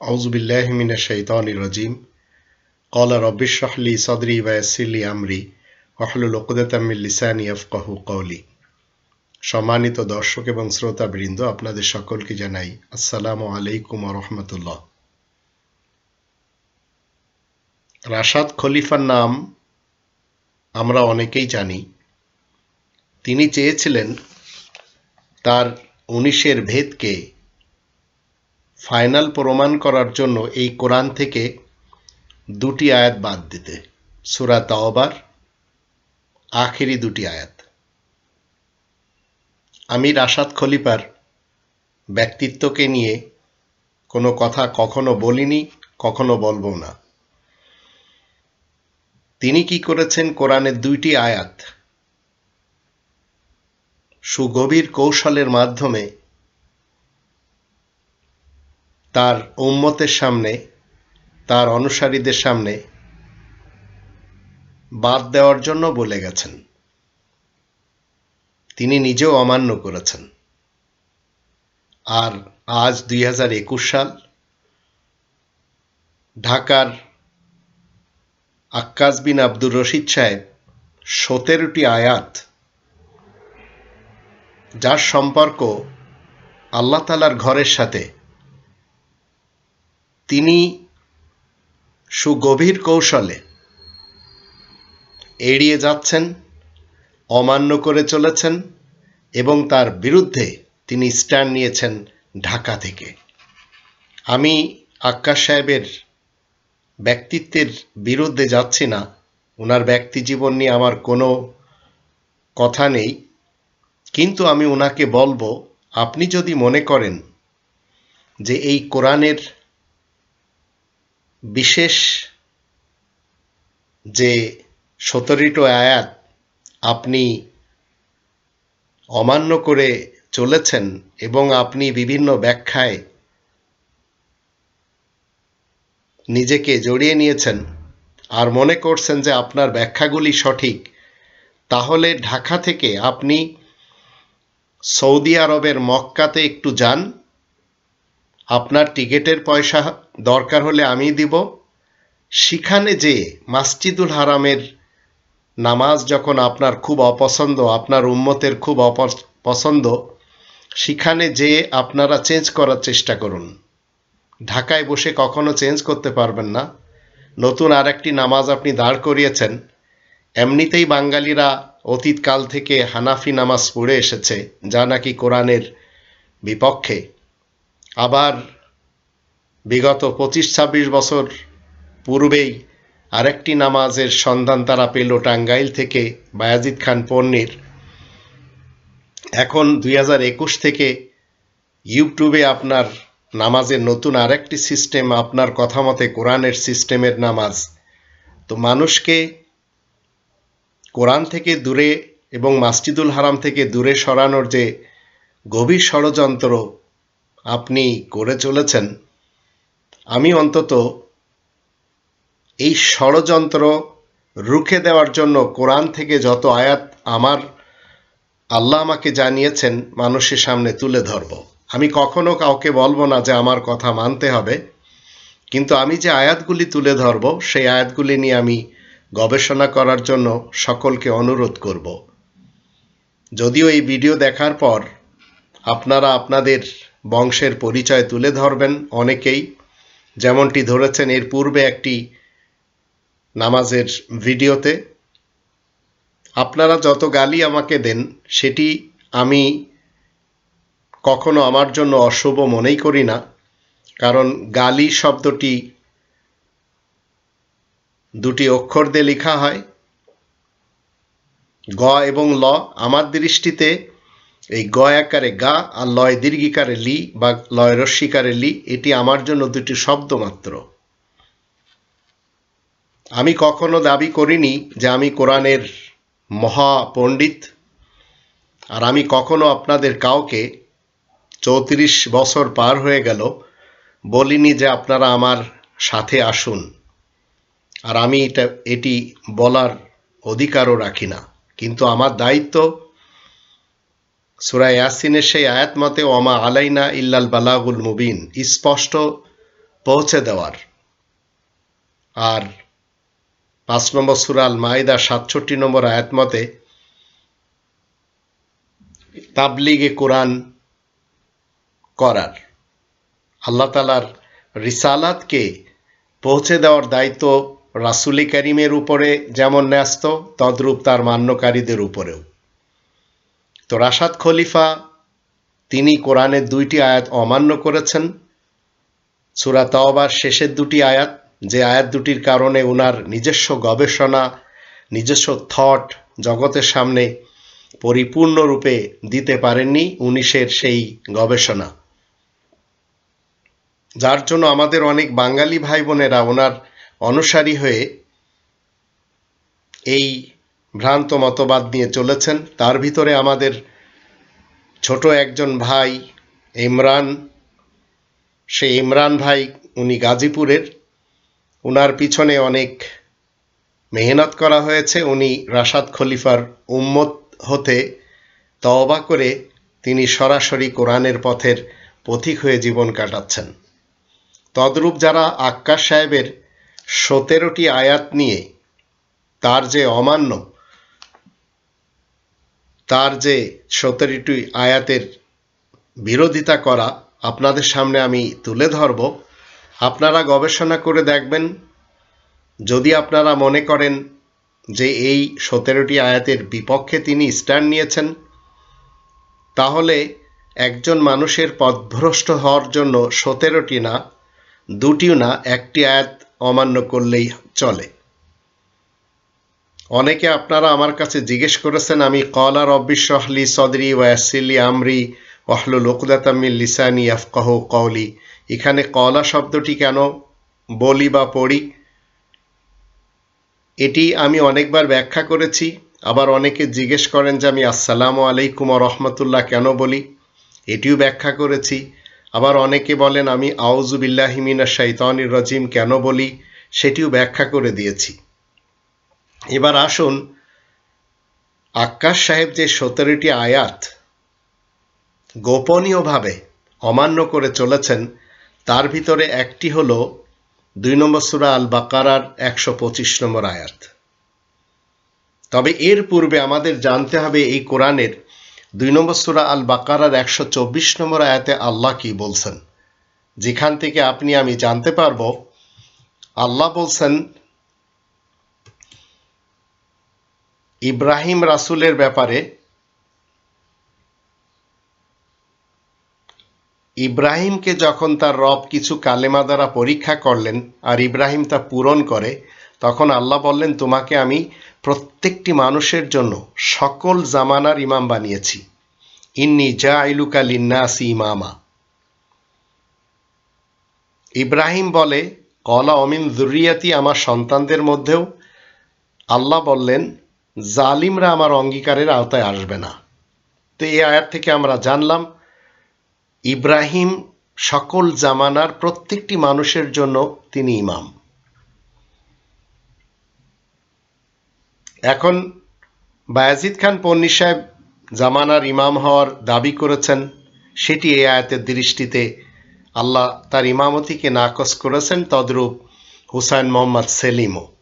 আউজুবিল্লাহমিনা শৈতান রাজিম। কলা সদরি ওয়াসিলি আমরি ওহলুল ওকুদাতামিল লিসানি আফকাহু কৌলি সম্মানিত দর্শক এবং শ্রোতাবৃন্দ, আপনাদের সকলকে জানাই আসসালামু আলাইকুম রহমতুল্লাহ। রাশাদ খলিফার নাম আমরা অনেকেই জানি। তিনি চেয়েছিলেন তার উনিশের ভেদকে ফাইনাল প্রমাণ করার জন্য এই কোরআন থেকে দুটি আয়াত বাদ দিতে। সুরা তাওবার, আখেরি দুটি আয়াত। আমি রাশাদ খলিফার ব্যক্তিত্বকে নিয়ে কোনো কথা কখনো বলিনি, কখনো বলব না। তিনি কি করেছেন? কোরআনের দুইটি আয়াত সুগভীর কৌশলের মাধ্যমে তার উম্মতের সামনে, তার অনুসারীদের সামনে বাদ দেওয়ার জন্য বলে গেছেন। তিনি নিজেও অমান্য করেছেন। আর আজ দুই হাজার একুশ সাল ঢাকার আক্কাস বিন আব্দুর রশিদ সাহেব সতেরোটি আয়াত, যার সম্পর্ক আল্লাহ তালার ঘরের সাথে তিনি সুগভীর কৌশলে এড়িয়ে যাচ্ছেন, অমান্য করে চলেছেন এবং তার বিরুদ্ধে তিনি স্ট্যান্ড নিয়েছেন ঢাকা থেকে। আমি আক্কাস সাহেবের ব্যক্তিত্বের বিরুদ্ধে যাচ্ছি না ওনার ব্যক্তি জীবন নিয়ে আমার কোনো কথা নেই, কিন্তু আমি ওনাকে বলব, আপনি যদি মনে করেন যে এই কোরআনের বিশেষ যে সতেরোটো আয়াত আপনি অমান্য করে চলেছেন এবং আপনি বিভিন্ন ব্যাখ্যায় নিজেকে জড়িয়ে নিয়েছেন আর মনে করছেন যে আপনার ব্যাখ্যাগুলি সঠিক, তাহলে ঢাকা থেকে আপনি সৌদি আরবের মক্কাতে একটু যান। আপনার টিকিটের পয়সা দরকার হলে আমি দিব। সেখানে যে মাসজিদুল হারামের নামাজ যখন আপনার খুব অপছন্দ, আপনার উম্মতের খুব অপছন্দ, সেখানে যে আপনারা চেঞ্জ করার চেষ্টা করুন। ঢাকায় বসে কখনো চেঞ্জ করতে পারবেন না। নতুন আরেকটি নামাজ আপনি দাঁড় করিয়েছেন। এমনিতেই বাঙালিরা অতীতকাল থেকে হানাফি নামাজ পড়ে এসেছে, যা নাকি কোরআনের বিপক্ষে। আবার বিগত পঁচিশ ছাব্বিশ বছর পূর্বেই আরেকটি নামাজের সন্ধান তারা পেল টাঙ্গাইল থেকে বায়াজিদ খান পন্নির এখন দুই হাজার একুশ থেকে ইউটিউবে আপনার নামাজের নতুন আরেকটি সিস্টেম, আপনার কথা মতে কোরআনের সিস্টেমের নামাজ। তো মানুষকে কোরআন থেকে দূরে এবং মাসজিদুল হারাম থেকে দূরে সরানোর যে গভীর ষড়যন্ত্র আপনি করে চলেছেন। আমি অন্তত এই ষড়যন্ত্র রুখে দেওয়ার জন্য কোরআন থেকে যত আয়াত আমার আল্লাহ আমাকে জানিয়েছেন, মানুষের সামনে তুলে ধরব। আমি কখনো কাউকে বলব না যে আমার কথা মানতে হবে, কিন্তু আমি যে আয়াতগুলি তুলে ধরব, সেই আয়াতগুলি নিয়ে আমি গবেষণা করার জন্য সকলকে অনুরোধ করব। যদিও এই ভিডিও দেখার পর আপনারা আপনাদের বংশের পরিচয় তুলে ধরবেন অনেকেই। যেমনটি ধরেছেন, এর পূর্বে একটি নামাজের ভিডিওতে। আপনারা যত গালি আমাকে দেন, সেটি আমি কখনো আমার জন্য অশুভ মনেই করি না। কারণ গালি শব্দটি দুটি অক্ষর দিয়ে লেখা হয়। গ এবং ল আমার দৃষ্টিতে এই গ আকারে গা আর লয় দীর্ঘিকারে লি বা লয় রস্বীকারে লি, এটি আমার জন্য দুটি শব্দ মাত্র। আমি কখনো দাবি করিনি যে আমি কোরআনের মহা পণ্ডিত, আর আমি কখনো আপনাদের কাউকে চৌত্রিশ বছর পার হয়ে গেল বলিনি যে আপনারা আমার সাথে আসুন, আর আমি এটা, এটি বলার অধিকারও রাখি না। কিন্তু আমার দায়িত্ব সুরায় ইয়াসিনের সেই আয়াত মতে ওমা আলাইনা ইল্লাল বালাগুল মুবিন স্পষ্ট পৌঁছে দেওয়ার। আর পাঁচ নম্বর সুরাল মাইদা সাতষট্টি নম্বর আয়াত মতে, তাবলিগে কোরআন করার আল্লাহ তালার রিসালাতকে পৌঁছে দেওয়ার দায়িত্ব রাসুলি করিমের উপরে যেমন ন্যস্ত, তদ্রূপ তার মান্যকারীদের উপরেও। তো রাশাদ খলিফা, তিনি কোরআনের দুইটি আয়াত অমান্য করেছেন। সুরা তাওবার শেষের দুটি আয়াত, যে আয়াত দুটির কারণে ওনার নিজস্ব গবেষণা, নিজস্ব থট জগতের সামনে পরিপূর্ণরূপে দিতে পারেননি উনিশের সেই গবেষণা। যার জন্য আমাদের অনেক বাঙালি ভাই বোনেরা ওনার অনুসারী হয়ে এই ভ্রান্ত মতবাদ নিয়ে চলেছেন। তার ভিতরে আমাদের ছোট একজন ভাই ইমরান সেই ইমরান ভাই উনি গাজীপুরের। উনার পিছনে অনেক মেহনত করা হয়েছে। উনি রাশাদ খলিফার উম্মত হতে তওবা করে তিনি সরাসরি কোরআনের পথের পথিক হয়ে জীবন কাটাচ্ছেন। তদ্রূপ যারা আক্কাস সাহেবের সতেরোটি আয়াত নিয়ে তার যে অমান্য তার যে সতেরোটি আয়াতের বিরোধিতা করা আপনাদের সামনে আমি তুলে ধরব। আপনারা গবেষণা করে দেখবেন, যদি আপনারা মনে করেন যে এই সতেরোটি আয়াতের বিপক্ষে তিনি স্ট্যান্ড নিয়েছেন, তাহলে একজন মানুষের পথভ্রষ্ট হওয়ার জন্য সতেরোটি না, দুটিও না, একটি আয়াত অমান্য করলেই চলে। অনেকে আপনারা আমার কাছে জিজ্ঞেস করেছেন, আমি কলা রব্বি শহলি সদরি ওয়াসিলি আমরি ওয়াহলু লোকদাতামিল লিসানি আফকাহ কওলি। এখানে কলা শব্দটি কেন বলি বা পড়ি? এটি আমি অনেকবার ব্যাখ্যা করেছি। আবার অনেকে জিজ্ঞেস করেন যে আমি আসসালামু আলাইকুম রহমতুল্লাহ কেন বলি? এটিও ব্যাখ্যা করেছি। আবার অনেকে বলেন, আমি আউজুবিল্লাহিমিনা শাইতানির রাজিম কেন বলি? সেটিও ব্যাখ্যা করে দিয়েছি। এবার আসুন আক্কাস সাহেব যে সতেরোটি আয়াত গোপনীয়ভাবে অমান্য করে চলেছেন, তার ভিতরে একটি হল দুই নম্বর সুরা আল বাকারার একশো পঁচিশ নম্বর আয়াত। তবে এর পূর্বে আমাদের জানতে হবে এই কোরআনের দুই নম্বর সুরা আল বাকারার একশো চব্বিশ নম্বর আয়াতে আল্লাহ কি বলছেন। যেখান থেকে আপনি, আমি জানতে পারব, আল্লাহ বলছেন ইব্রাহিম রাসুলের ব্যাপারে ইব্রাহিমকে যখন তার রব কিছু কালেমা দ্বারা পরীক্ষা করলেন আর ইব্রাহিম তা পূরণ করে, তখন আল্লাহ বললেন, তোমাকে আমি প্রত্যেকটি মানুষের জন্য সকল জামানার ইমাম বানিয়েছি। ইন্নি যা ইলুকা লিন্নাসি ইমামা। ইব্রাহিম বলে, কলা অমিন জুরিয়াতি আমার সন্তানদের মধ্যেও আল্লাহ বললেন জালিমরা আমার অঙ্গীকারের আওতায় আসবে না। তো এই আয়াত থেকে আমরা জানলাম, ইব্রাহিম সকল জামানার প্রত্যেকটি মানুষের জন্য তিনি ইমাম। এখন বায়াজিদ খান পন্নী সাহেব জামানার ইমাম হওয়ার দাবি করেছেন, সেটি এই আয়াতের দৃষ্টিতে আল্লাহ তার ইমামতিকে নাকচ করেছেন, তদ্রূপ হুসাইন মোহাম্মদ সেলিমও।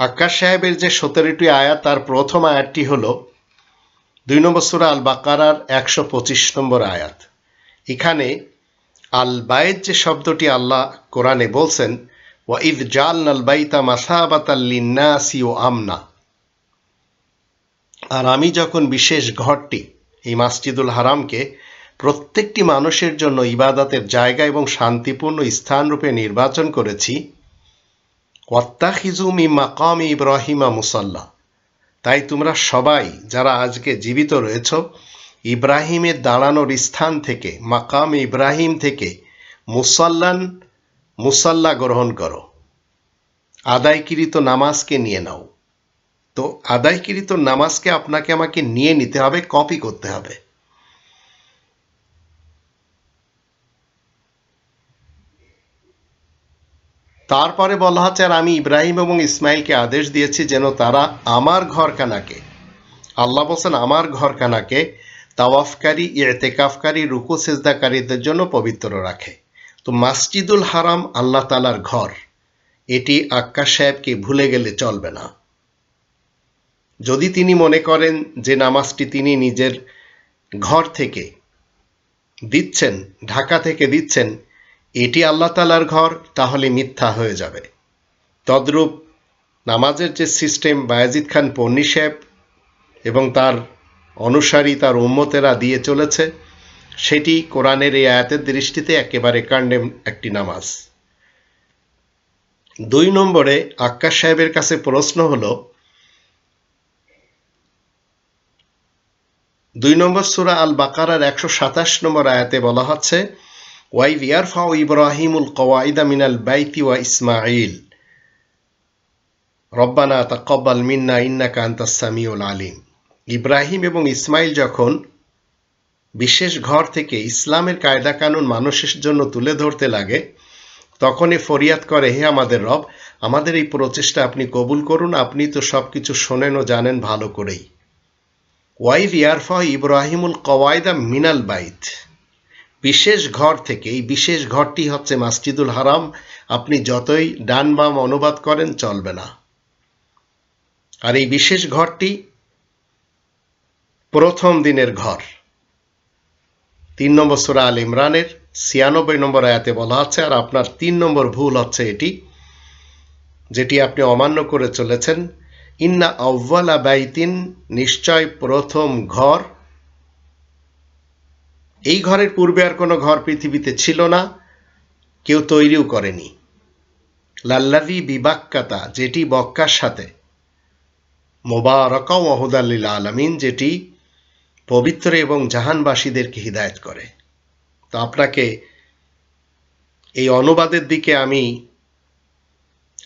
আকাশ সাহেবের যে সতেরোটি আয়াত, তার প্রথম আয়াতটি হল, দুই নম্বর সুরা আল বাকারার একশো পঁচিশ নম্বর আয়াত। এখানে আল বায়েদ যে শব্দটি আল্লাহ কোরআনে বলছেন ওয়াইদ জাল নাল বাইতা মাসাবাতাল্লিন্নাসি ও আমনা। আর আমি যখন বিশেষ ঘরটি, এই মাসজিদুল হারামকে প্রত্যেকটি মানুষের জন্য ইবাদতের জায়গা এবং শান্তিপূর্ণ স্থানরূপে নির্বাচন করেছি ওয়াত্তাখিজুমি মাকাম ইব্রাহিমা মুসাল্লা। তাই তোমরা সবাই যারা আজকে জীবিত রয়েছ, ইব্রাহিমের দাঁড়ানোর স্থান থেকে, মাকাম ইব্রাহিম থেকে মুসাল্লান মুসাল্লা গ্রহণ করো। আদায়কৃত নামাজকে নিয়ে নাও। তো আদায়কৃত নামাজকে আপনাকে আমাকে নিয়ে নিতে হবে, কপি করতে হবে। তারপরে বলা হচ্ছে, আর আমি ইব্রাহিম এবং ইসমাইলকে আদেশ দিয়েছি যেন তারা আমার ঘরখানাকে আল্লাহ বলছেন, আমার ঘরখানাকে তাওয়াফকারী এতেকাফকারী রুকু, সেজদাকারীদের জন্য পবিত্র রাখে। তো মাসজিদুল হারাম আল্লাহ তালার ঘর, এটি আক্কা সাহেবকে ভুলে গেলে চলবে না। যদি তিনি মনে করেন যে নামাজটি তিনি নিজের ঘর থেকে দিচ্ছেন, ঢাকা থেকে দিচ্ছেন এটি আল্লাহ তালার ঘর, তাহলে মিথ্যা হয়ে যাবে। তদ্রূপ নামাজের যে সিস্টেম বায়াজিদ খান পন্নী সাহেব এবং তার অনুসারী, তার উম্মতেরা দিয়ে চলেছে, সেটি কোরআনের এই আয়াতের দৃষ্টিতে একেবারে কাণ্ডেম একটি নামাজ। দুই নম্বরে আক্কাস সাহেবের কাছে প্রশ্ন হলো, দুই নম্বর সুরা আল বাকারার একশো সাতাশ নম্বর আয়াতে বলা হচ্ছে ইয়ারফাউ ইব্রাহিমুল কওয়াইদা মিনাল বাইতি ওয়া ইসমাইল রব্বানা তাকব্বাল মিন্না ইন্নাকা আন্তাস সামিউল আলিম ইব্রাহিম এবং ইসমাইল যখন বিশেষ ঘর থেকে ইসলামের কায়দা কানুন মানুষের জন্য তুলে ধরতে লাগে, তখনই ফরিয়াদ করে, হে আমাদের রব, আমাদের এই প্রচেষ্টা আপনি কবুল করুন, আপনি তো সব কিছু শোনেন ও জানেন ভালো করেই। ওয়াইভ ইয়ারফা ইব্রাহিমুল কওয়ায়দা মিনাল বাইত। বিশেষ ঘর থেকে, এই বিশেষ ঘরটি হচ্ছে মাসজিদুল হারাম। আপনি যতই ডান বাম অনুবাদ করেন, চলবে না। আর এই বিশেষ ঘরটি প্রথম দিনের ঘর। তিন নম্বর সুরা আল ইমরানের, ছিয়ানব্বই নম্বর আয়াতে বলা আছে, আর আপনার তিন নম্বর ভুল হচ্ছে এটি, যেটি আপনি অমান্য করে চলেছেন। ইন্না আউ্বালা বাইতিন, নিশ্চয় প্রথম ঘর এই ঘরের পূর্বে আর কোনো ঘর পৃথিবীতে ছিল না, কেউ তৈরিও করেনি। লাল্লাভি বিবাক্কাতা, যেটি বক্কার সাথে। মোবারকা ওয়াহুদাল্লিল আলমিন, যেটি পবিত্র এবং জাহানবাসীদেরকে হিদায়ত করে। তো আপনাকে এই অনুবাদের দিকে আমি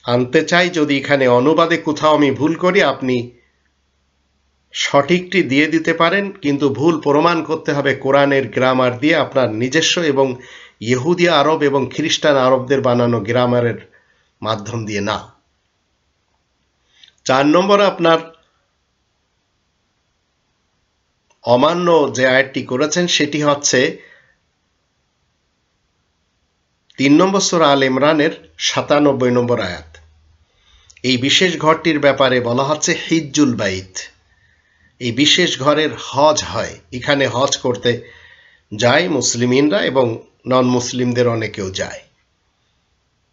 আনতে চাই, যদি এখানে অনুবাদে কোথাও আমি ভুল করি, আপনি সঠিকটি দিয়ে দিতে পারেন, কিন্তু ভুল প্রমাণ করতে হবে কোরআনের গ্রামার দিয়ে আপনার নিজস্ব এবং ইহুদি আরব এবং খ্রিস্টান আরবদের বানানো গ্রামারের মাধ্যম দিয়ে না। চার নম্বর আপনার অমান্য যে আয়াতটি করেছেন, সেটি হচ্ছে তিন নম্বর সোরা আল ইমরানের সাতানব্বই নম্বর আয়াত। এই বিশেষ ঘরটির ব্যাপারে বলা হচ্ছে হিজ্জুল বাইত। এই বিশেষ ঘরের হজ হয়। এখানে হজ করতে যায় মুসলিমিনরা এবং নন মুসলিমদের অনেকেও যায়।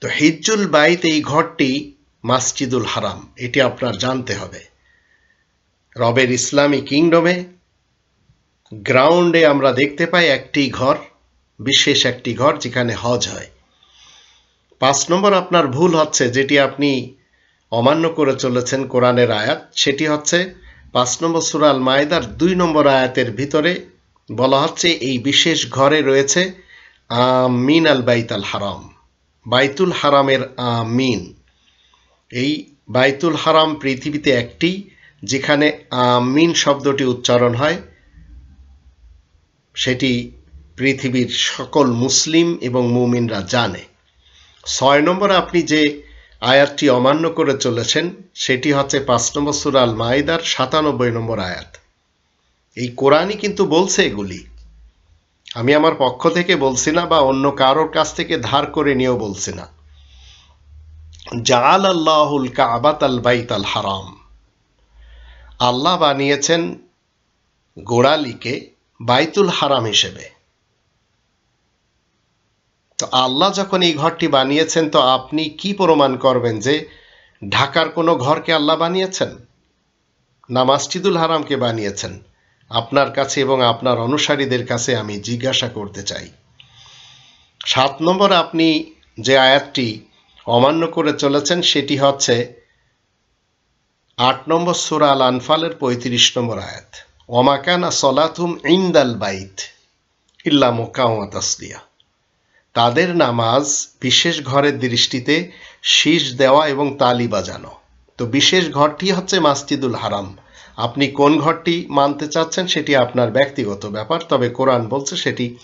তো হিজ্জুল বাইত এই ঘরটি মাসজিদুল হারাম, এটি আপনার জানতে হবে। রবের ইসলামী কিংডমে গ্রাউন্ডে আমরা দেখতে পাই একটি ঘর, বিশেষ একটি ঘর যেখানে হজ হয়। পাঁচ নম্বর আপনার ভুল হচ্ছে, যেটি আপনি অমান্য করে চলেছেন কোরআনের আয়াত, সেটি হচ্ছে পাঁচ নম্বর সুরাল মায়দার দুই নম্বর আয়াতের ভিতরে বলা হচ্ছে, এই বিশেষ ঘরে রয়েছে আমিন আল বাইতাল হারাম। বাইতুল হারামের আমিন। এই বাইতুল হারাম পৃথিবীতে একটি, যেখানে আমিন শব্দটি উচ্চারণ হয়। সেটি পৃথিবীর সকল মুসলিম এবং মুমিনরা জানে। ছয় নম্বরে আপনি যে আয়াতটি অমান্য করে চলেছেন, সেটি হচ্ছে পাঁচ নম্বর সুরাল মাইদার সাতানব্বই নম্বর আয়াত। এই কোরআনই কিন্তু বলছে এগুলি। আমি আমার পক্ষ থেকে বলছি না বা অন্য কারোর কাছ থেকে ধার করে নিয়েও বলছি না। জাল আল্লাহুল কাবাত আল বাইত আল হারাম। আল্লাহ বানিয়েছেন গোড়ালিকে বাইতুল হারাম হিসেবে। তো আল্লাহ যখন এই ঘরটি বানিয়েছেন, তো আপনি কি প্রমাণ করবেন যে ঢাকার কোনো ঘরকে আল্লাহ বানিয়েছেন? না মাসজিদুল হারামকে বানিয়েছেন? আপনার কাছে এবং আপনার অনুসারীদের কাছে আমি জিজ্ঞাসা করতে চাই। সাত নম্বর আপনি যে আয়াতটি অমান্য করে চলেছেন, সেটি হচ্ছে আট নম্বর সুরা আল আনফালের পঁয়ত্রিশ নম্বর আয়াত। ওমাকানা সলাথুম ইন্দাল বাইত ইল্লা মোকাওয়া তসলিয়া। তাদের নামাজ বিশেষ ঘরের দৃষ্টিতে শীষ দেওয়া এবং তালি বাজানো। তো বিশেষ ঘরটি হচ্ছে মাসজিদুল হারাম। আপনি কোন ঘরটি মানতে চাচ্ছেন সেটি আপনার ব্যক্তিগত ব্যাপার, তবে কোরআন বলছে সেটি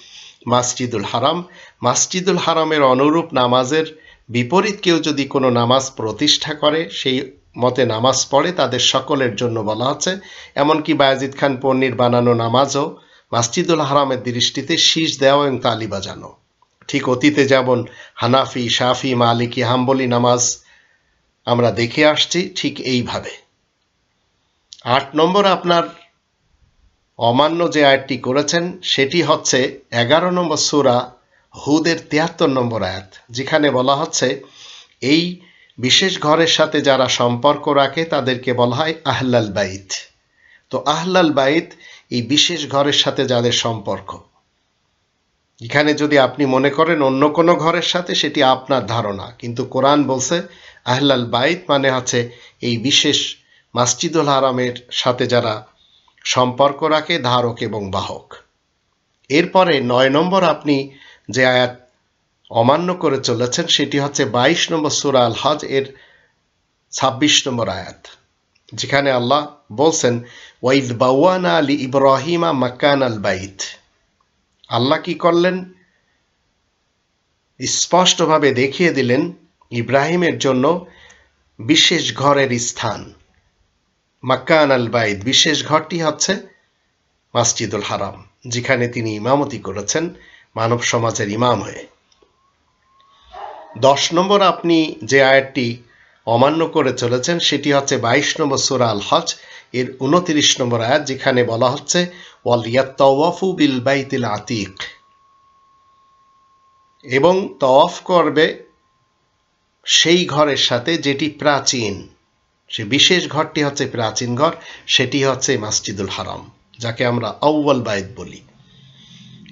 মাসজিদুল হারাম। মাসজিদুল হারামের অনুরূপ নামাজের বিপরীত কেউ যদি কোনো নামাজ প্রতিষ্ঠা করে, সেই মতে নামাজ পড়ে, তাদের সকলের জন্য বলা হচ্ছে এমনকি বায়াজিদ খান পন্নির বানানো নামাজও মাসজিদুল হারামের দৃষ্টিতে শীষ দেওয়া এবং তালি বাজানো। ঠিক অতীতে যেমন হানাফি, শাফি, মালিকি, হাম্বলি নামাজ আমরা দেখে আসছি ঠিক এইভাবে। আট নম্বর আপনার অমান্য যে আয়াতটি করেছেন, সেটি হচ্ছে এগারো নম্বর সুরা হুদের তিয়াত্তর নম্বর আয়াত, যেখানে বলা হচ্ছে, এই বিশেষ ঘরের সাথে যারা সম্পর্ক রাখে তাদেরকে বলা হয় আহলাল বাইত। তো আহলাল বাইত এই বিশেষ ঘরের সাথে যাদের সম্পর্ক এখানে যদি আপনি মনে করেন অন্য কোনো ঘরের সাথে, সেটি আপনার ধারণা। কিন্তু কোরআন বলছে, আহলাল বাইত মানে হচ্ছে এই বিশেষ মাসজিদুল হারামের সাথে যারা সম্পর্ক রাখে, ধারক এবং বাহক। এরপরে নয় নম্বর আপনি যে আয়াত অমান্য করে চলেছেন, সেটি হচ্ছে বাইশ নম্বর সুরা আল হজ এর ছাব্বিশ নম্বর আয়াত, যেখানে আল্লাহ বলছেন, ওয়াইদ বাউয়ানা আলী ইব্রাহিমা মাকান আল বাইত। আল্লাহ কি করলেন? স্পষ্টভাবে দেখিয়ে দিলেন ইব্রাহিমের জন্য বিশেষ ঘরের স্থান। মাক্কান আল বাইদ বিশেষ ঘরটি হচ্ছে মাসজিদুল হারাম, যেখানে তিনি ইমামতি করেছেন মানব সমাজের ইমাম হয়ে। দশ নম্বর আপনি যে আয়াতটি অমান্য করে চলেছেন, সেটি হচ্ছে বাইশ নম্বর সুরা আল হজ এর উনত্রিশ নম্বর আয়াত যেখানে বলা হচ্ছে ওয়াল ইয়াত্তাওয়াফু বিল বাইতিল আতিক। এবং তওয়াফ করবে সেই ঘরের সাথে যেটি প্রাচীন। সে বিশেষ ঘরটি হচ্ছে প্রাচীন ঘর, সেটি হচ্ছে মাসজিদুল হারাম, যাকে আমরা আউ্বাল বাইত বলি।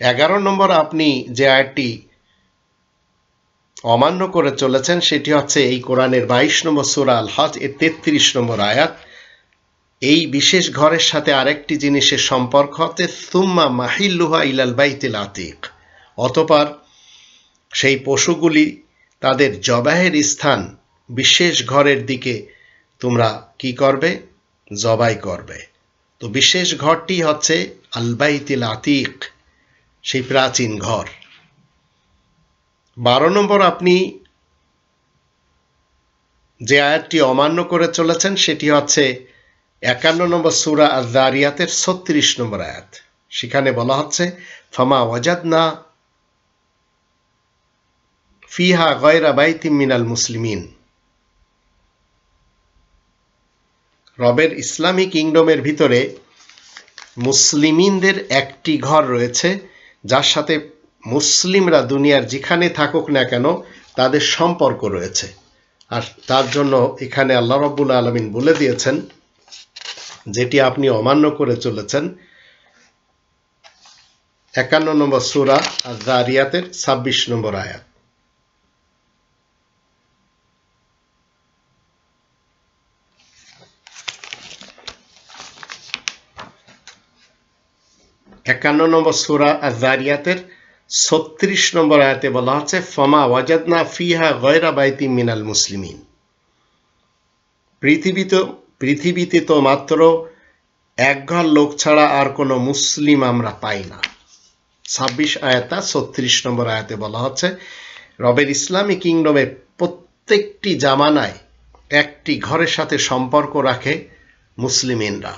এগারো নম্বর আপনি যে আয়াতটি অমান্য করে চলেছেন, সেটি হচ্ছে এই কোরআনের বাইশ নম্বর সুরা আল হজ এর তেত্রিশ নম্বর আয়াত। এই বিশেষ ঘরের সাথে আরেকটি জিনিসের সম্পর্ক হচ্ছে, সুম্মা মাহিল্লুহা ইলাল বাইতিল আতিক অতপর সেই পশুগুলি তাদের জবাহের স্থান বিশেষ ঘরের দিকে তোমরা কি করবে? জবাই করবে। তো বিশেষ ঘরটি হচ্ছে আলবাইতিল আতিক, সেই প্রাচীন ঘর। বারো নম্বর আপনি যে আয়াতটি অমান্য করে চলেছেন, সেটি হচ্ছে একান্ন নম্বর সুরা আজারিয়াতের ছত্রিশ নম্বর আয়াত। সেখানে বলা হচ্ছে, ফমা ওয়াজাদনা ফিহা গয়রা বাইতিম মিনাল মুসলিমিন। রবের ইসলামী কিংডমের ভিতরে মুসলিমিনদের একটি ঘর রয়েছে, যার সাথে মুসলিমরা দুনিয়ার যেখানে থাকুক না কেন তাদের সম্পর্ক রয়েছে। আর তার জন্য এখানে আল্লাহ রব্বুল আলমিন বলে দিয়েছেন যেটি আপনি অমান্য করে চলেছেন। একান্ন নম্বর সুরা আর জারিয়াতের ছাব্বিশ নম্বর আয়াত। একান্ন নম্বর সুরা আজারিয়াতের ছত্রিশ নম্বর আয়াতে বলা হচ্ছে, ফমা ওয়াজাদনা ফিহা গয়রা বাইতি মিনাল মুসলিমিন। পৃথিবীতে পৃথিবীতে তো মাত্র একঘর লোক ছাড়া আর কোনো মুসলিম আমরা পাই না। ছাব্বিশ আয়াতা, ছত্রিশ নম্বর আয়াতে বলা হচ্ছে, রবের ইসলামী কিংডমের প্রত্যেকটি জামানায় একটি ঘরের সাথে সম্পর্ক রাখে মুসলিমিনরা।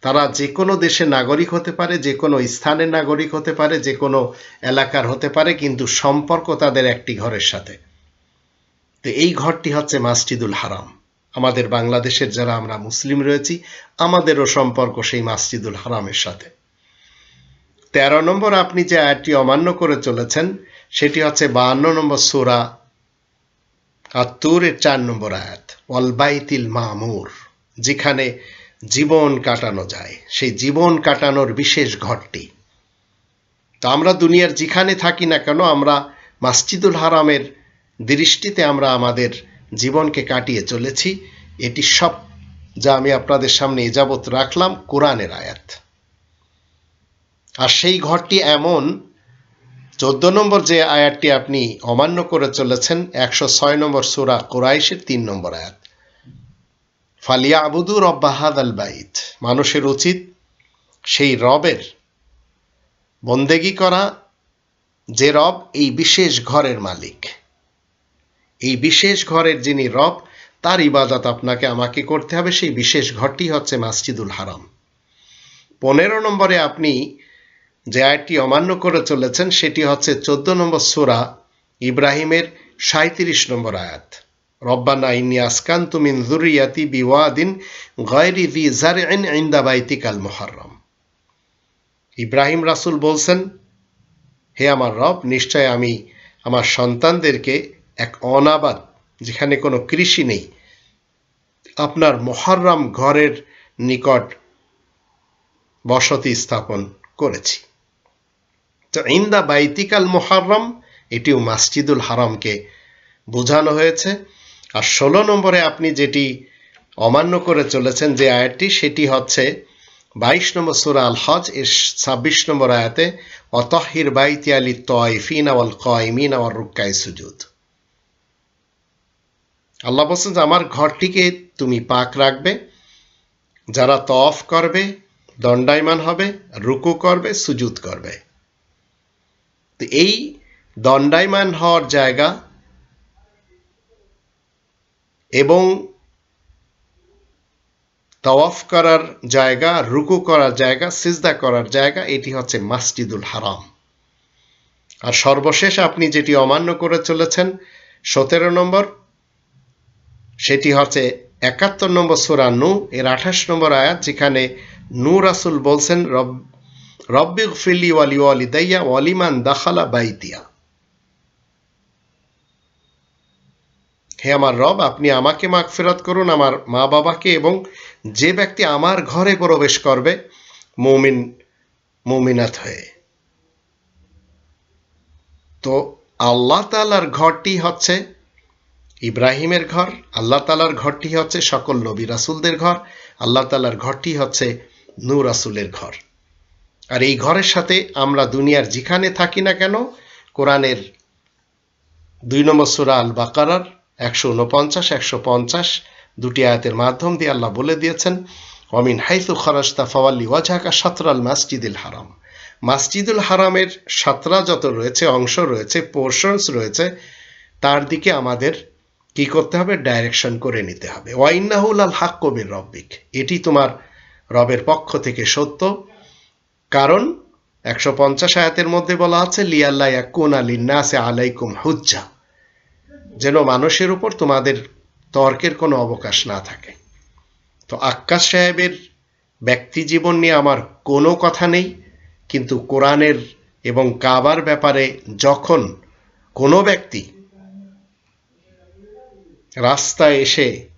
তারা যে কোনো দেশের নাগরিক হতে পারে, যে কোনো স্থানের নাগরিক হতে পারে, যে কোনো এলাকার হতে পারে, কিন্তু সম্পর্ক তাদের একটি ঘরের সাথে। তো এই ঘরটি হচ্ছে মাসজিদুল হারাম। আমাদের বাংলাদেশের যারা আমরা মুসলিম রয়েছি, আমাদেরও সম্পর্ক সেই মাসজিদুল হারামের সাথে। তেরো নম্বর আপনি যে আয়াতটি অমান্য করে চলেছেন, সেটি হচ্ছে বাহান্ন নম্বর সোরা আর তুরের চার নম্বর আয়াত অলবাইতিল মামুর, যেখানে জীবন কাটানো যায়। সেই জীবন কাটানোর বিশেষ ঘরটি। তো আমরা দুনিয়ার যেখানে থাকি না কেন, আমরা মাসজিদুল হারামের দৃষ্টিতে আমরা আমাদের জীবনকে কাটিয়ে চলেছি, এটি সব যা আমি আপনাদের সামনে এযাবৎ রাখলাম কোরআনের আয়াত। আর সেই ঘরটি এমন, চোদ্দ নম্বর যে আয়াতটি আপনি অমান্য করে চলেছেন, একশো ছয় নম্বর সুরা কোরাইশের তিন নম্বর আয়াত। ফালিয়া আবুদু রব্বাহাদ আল বাইত, মানুষের উচিত সেই রবের বন্দেগি করা, যে রব এই বিশেষ ঘরের মালিক। এই বিশেষ ঘরের যিনি রব, তার ইবাদত আপনাকে আমাকে করতে হবে। সেই বিশেষ ঘরটি হচ্ছে মাসজিদুল হারাম। পনেরো নম্বরে আপনি যে আয়াতটি অমান্য করে চলেছেন, সেটি হচ্ছে চোদ্দ নম্বর সুরা ইব্রাহিমের সাঁত্রিশ নম্বর আয়াত। রব্বানা ইন্নি আসকান তুমিন জুরিয়াতি বিওয়াদিন গয়রি দি জারইন ইন্দা বাইতিকাল মুহাররম। ইব্রাহিম রাসূল বলছেন, হে আমার রব, নিশ্চয় আমি আমার সন্তানদেরকে এক অনাবাদ, যেখানে কোনো কৃষি নেই। আপনার মহারম ঘরের নিকট বসতি স্থাপন করেছি। তো ইন্দা বাইতিকাল মোহারম, এটিও মাসজিদুল হারামকে বোঝানো হয়েছে। আর ষোলো নম্বরে আপনি যেটি অমান্য করে চলেছেন যে আয়াতটি, সেটি হচ্ছে বাইশ নম্বর সুরা আল হজ এর ছাব্বিশ নম্বর আয়াতে অতহির বাইতি আলী তয়ফিন আওয়াল কয়মিন আওয়াল রুক্কাই সুজুদ। আল্লাহ বলছেন যে, আমার ঘরটিকে তুমি পাক রাখবে, যারা তফ করবে, দণ্ডায়মান হবে, রুকু করবে, সুজুদ করবে। তো এই দণ্ডায়মান হওয়ার জায়গা এবং তওয়াফ করার জায়গা, রুকু করার জায়গা, সিজদা করার জায়গা, এটি হচ্ছে মাসজিদুল হারাম। আর সর্বশেষ আপনি যেটি অমান্য করে চলেছেন, সতেরো নম্বর সেটি হচ্ছে একাত্তর নম্বর সুরা নু, এর আঠাশ নম্বর আয়াত, যেখানে নু রাসুল বলছেন, রব রব্বিক ফিল্লি ওয়ালি ওয়ালি দাইয়া ওয়ালিমান দাখালা বাইতিয়া। হে আমার রব, আপনি আমাকে মাগফিরাত করুন, আমার মা বাবাকে এবং যে ব্যক্তি আমার ঘরে প্রবেশ করবে, মৌমিন মৌমিনাথ হয়ে। তো আল্লাহ তালার ঘরটি হচ্ছে ইব্রাহিমের ঘর, আল্লাহ তালার ঘরটি হচ্ছে সকল নবী রাসুলদের ঘর, আল্লাহ তালার ঘরটি হচ্ছে নূর রাসুলের ঘর। আর এই ঘরের সাথে আমরা দুনিয়ার যেখানে থাকি না কেন, কোরআনের দুই নম্বর সুরা আল বাকারার একশো উনপঞ্চাশ, একশো পঞ্চাশ দুটি আয়াতের মাধ্যম দিয়ে আল্লাহ বলে দিয়েছেন অমিন হাইসু খরাস্তা ফওয়াল্লি ওয়াজাকা সাতরাল মাসজিদুল হারাম। মাসজিদুল হারামের সাতরা যত রয়েছে, অংশ রয়েছে পোর্শনস রয়েছে, তার দিকে আমাদের কি করতে হবে? ডাইরেকশন করে নিতে হবে। ওয়াইন্নাহুল আল হাক কবির রব্বিক। এটি তোমার রবের পক্ষ থেকে সত্য। কারণ একশো পঞ্চাশ আয়াতের মধ্যে বলা আছে লিয়াল্লাহ ইয়াকুন আলিন্নাসে আলাইকুম হুজ্জা। যেন মানুষের উপর তোমাদের তর্কের কোনো অবকাশ না থাকে। তো আক্কাস সাহেবের ব্যক্তি জীবন নিয়ে আমার কোনো কথা নেই, কিন্তু কোরআনের এবং কাবার ব্যাপারে যখন কোনো ব্যক্তি রাস্তায় এসে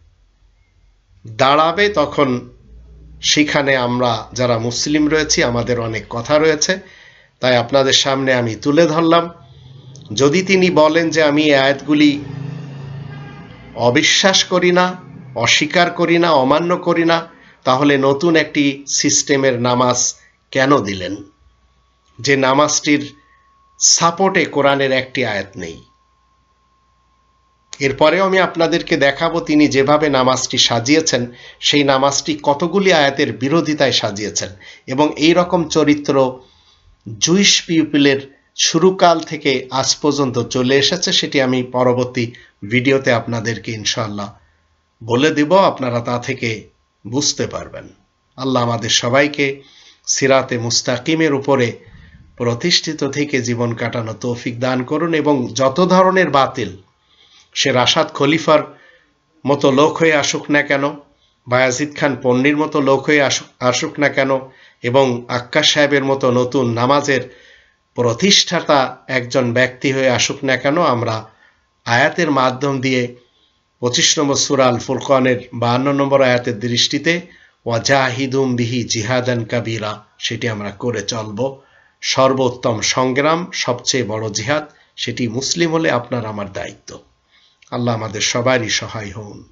দাঁড়াবে তখন সেখানে আমরা যারা মুসলিম রয়েছি, আমাদের অনেক কথা রয়েছে। তাই আপনাদের সামনে আমি তুলে ধরলাম। যদি তিনি বলেন যে আমি আয়াতগুলি অবিশ্বাস করি না, অস্বীকার করি না, অমান্য করি না, তাহলে নতুন একটি সিস্টেমের নামাজ কেন দিলেন? যে নামাজটির সাপোর্টে কোরআনের একটি আয়াত নেই। এরপরেও আমি আপনাদেরকে দেখাবো তিনি যেভাবে নামাজটি সাজিয়েছেন, সেই নামাজটি কতগুলি আয়াতের বিরোধিতায় সাজিয়েছেন এবং এই রকম চরিত্র জুইশ পিপিলের শুরুকাল থেকে আজ পর্যন্ত চলে এসেছে, সেটি আমি পরবর্তী ভিডিওতে আপনাদেরকে ইনশাল্লাহ বলে দিব, আপনারা তা থেকে বুঝতে পারবেন। আল্লাহ আমাদের সবাইকে সিরাতে মুস্তাকিমের উপরে প্রতিষ্ঠিত থেকে জীবন কাটানো তৌফিক দান করুন এবং যত ধরনের বাতিল সে রাশাদ খলিফার মতো লোক হয়ে আসুক না কেন? বায়াজিদ খান পন্নির মতো লোক হয়ে আসুক আসুক না কেন? এবং আক্কা সাহেবের মতো নতুন নামাজের প্রতিষ্ঠাতা একজন ব্যক্তি হয়ে আসুক না কেন? আমরা আয়াতের মাধ্যম দিয়ে পঁচিশ নম্বর সুরাল ফুরকানের বাহান্ন নম্বর আয়াতের দৃষ্টিতে ওয়াজাহিদুম বিহি জিহাদান কাবিরা, সেটি আমরা করে চলব। সর্বোত্তম সংগ্রাম, সবচেয়ে বড় জিহাদ, সেটি মুসলিম হলে আপনার আমার দায়িত্ব। আল্লাহ আমাদের সবারই সহায় হন।